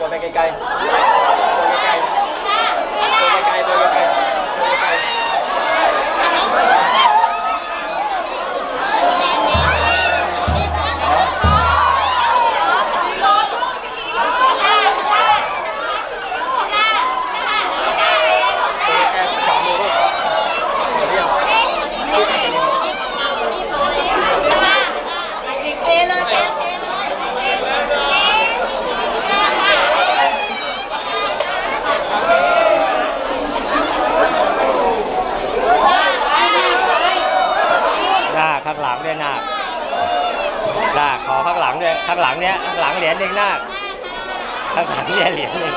còn đây cây cây. Còn cây cây. ข้างหลังด้วยหน้าหน้าขอข้างหลังด้วยข้างหลังเนี้ยข้างหลังเหรียญหนึ่งหน้าข้างหลังเนี่ยเหรียญหนึ่ง